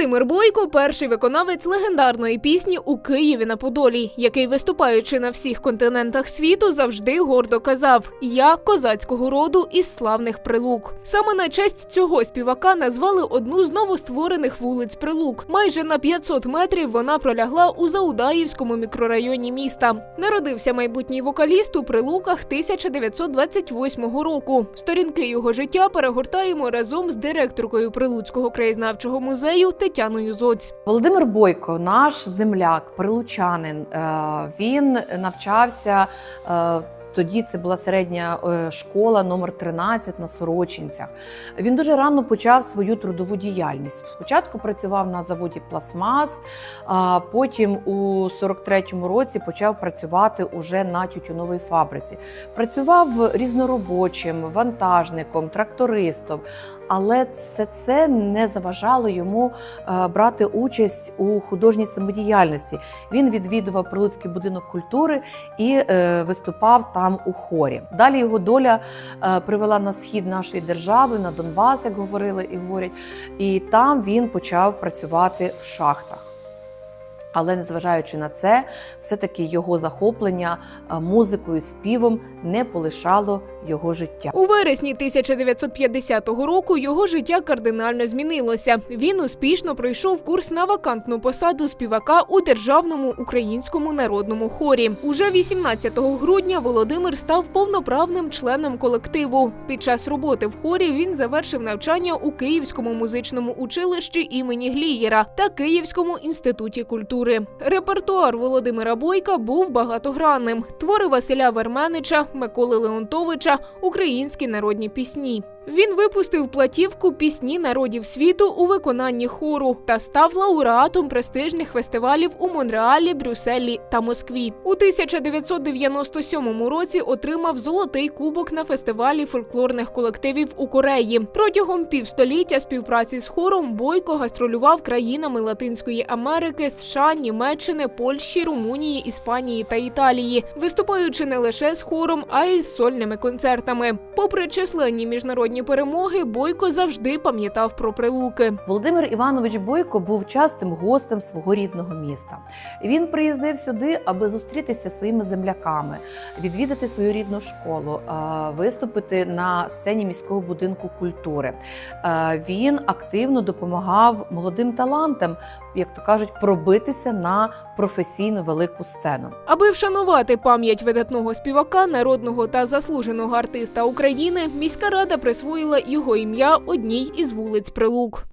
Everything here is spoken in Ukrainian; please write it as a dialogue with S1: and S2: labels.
S1: Володимир Бойко перший виконавець легендарної пісні у Києві на Подолі, який, виступаючи на всіх континентах світу, завжди гордо казав: Я козацького роду із славних прилук. Саме на честь цього співака назвали одну з новостворених вулиць Прилук. Майже на 500 метрів вона пролягла у Заудаївському мікрорайоні міста. Народився майбутній вокаліст у Прилуках 1928 року. Сторінки його життя перегортаємо разом з директоркою Прилуцького краєзнавчого музею Тетяною Зоць.
S2: Володимир Бойко, наш земляк, прилучанин. е, Він навчався. е, Тоді це була середня е, школа номер 13 на Сорочинцях. Він дуже рано почав свою трудову діяльність. Спочатку працював на заводі Пластмас, а потім у 43-му році почав працювати уже на тютюновій фабриці. Працював різноробочим, вантажником, трактористом. Але це, це не заважало йому е, брати участь у художній самодіяльності. Він відвідував Прилуцький будинок культури і е, виступав там у хорі. Далі його доля е, привела на схід нашої держави, на Донбас, як говорили і говорять, і там він почав працювати в шахтах. Але незважаючи на це, все-таки його захоплення музикою, співом не полишало його життя.
S1: У вересні 1950 року його життя кардинально змінилося. Він успішно пройшов курс на вакантну посаду співака у державному українському народному хорі. Уже 18 грудня Володимир став повноправним членом колективу. Під час роботи в хорі він завершив навчання у Київському музичному училищі імені Глієра та Київському інституті культури. Репертуар Володимира Бойка був багатогранним. Твори Василя Верменича, Миколи Леонтовича, українські народні пісні. Він випустив платівку пісні народів світу у виконанні хору та став лауреатом престижних фестивалів у Монреалі, Брюсселі та Москві. У 1997 році отримав золотий кубок на фестивалі фольклорних колективів у Кореї. Протягом півстоліття співпраці з хором Бойко гастролював країнами Латинської Америки, США, Німеччини, Польщі, Румунії, Іспанії та Італії, виступаючи не лише з хором, а й з сольними концертами. Попри численні міжнародні перемоги, Бойко завжди пам'ятав про прилуки.
S2: Володимир Іванович Бойко був частим гостем свого рідного міста. Він приїздив сюди, аби зустрітися зі своїми земляками, відвідати свою рідну школу, виступити на сцені міського будинку культури. Він активно допомагав молодим талантам, як то кажуть, пробитися на професійну велику сцену.
S1: Аби вшанувати пам'ять видатного співака, народного та заслуженого артиста України, міська рада присвоїла його ім'я одній із вулиць Прилук.